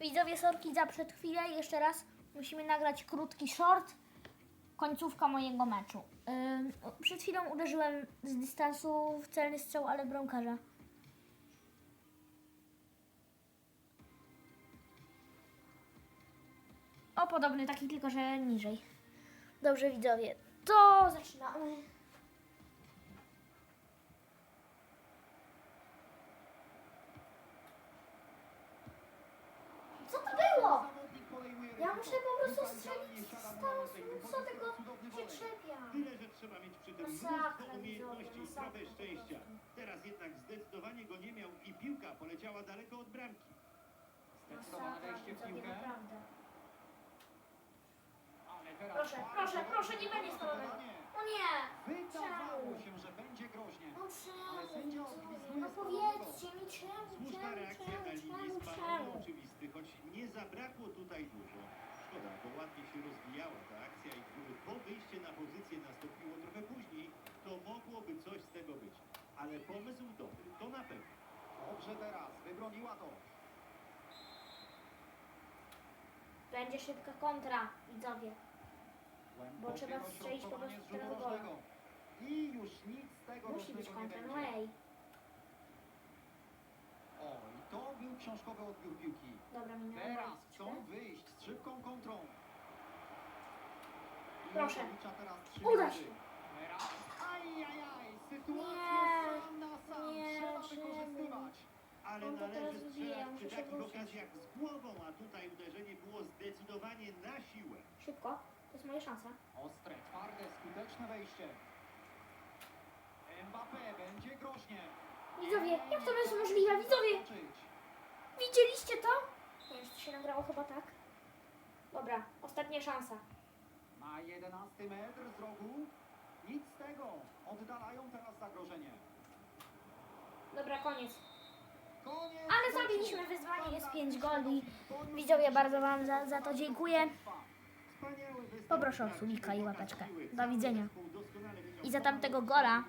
Widzowie sorki za przed chwilę. Jeszcze raz musimy nagrać krótki short. Końcówka mojego meczu. Ym, przed chwilą uderzyłem z dystansu w celny strzał, ale bramkarza. O, podobny taki, tylko że niżej. Dobrze, widzowie. To zaczynamy. Co to było? Ja muszę po prostu strzelić z dystansu. Co tego się trzepia? Tyle, że trzeba mieć przy tym Masakra, mnóstwo umiejętności i trochę masakra szczęścia. Teraz jednak zdecydowanie go nie miał i piłka poleciała daleko od bramki. Zdecydowane Masakra, wejście w piłkę. naprawdę. Ale teraz Proszę, proszę, proszę, nie będzie spalonego. O nie! Wydawało Czemu? się, że będzie groźnie. No czemu? Ale sędzia odpisuje No powiedzcie mi czemu, Słuszna czemu, reakcja czemu, na linii czemu, spalono czemu? oczywisty, choć nie zabrakło tutaj dużo. Bo ładnie się rozwijała ta akcja i gdyby to wyjście na pozycję nastąpiło trochę później, to mogłoby coś z tego być. Ale pomysł dobry, to na pewno. Dobrze teraz, wybroniła to. Będzie szybka kontra, widzowie. Głębokie trzeba strzelić po prostu teraz gola. I już nic z tego Musi być nie kontra, no będzie. ej. O, i to był książkowy odbiór piłki. Dobra, minęła Teraz chcą wyjść z szybką kontrą. Proszę. Uda się. Nie, nie. Ale On to teraz należy strzelać muszę przy się takich wrócić. okazjach z głową, a tutaj uderzenie było zdecydowanie na siłę. Szybko, to jest moja szansa. Ostre, twarde, skuteczne wejście. Mbappé będzie groźnie. Widzowie, jak to jest możliwe? Widzowie, widzieliście to? Nie wiem, czy to się nagrało chyba tak. Dobra, ostatnia szansa. Ma 11 metr z rogu. Nic z tego. Oddalają teraz zagrożenie. Dobra, koniec. Koniec Ale zrobiliśmy wyzwanie, jest pięć Fantastyczny goli. wynik. Widzowie, bardzo wam za- za to dziękuję. Poproszę o subika i łapeczkę. Do widzenia. I za tamtego gola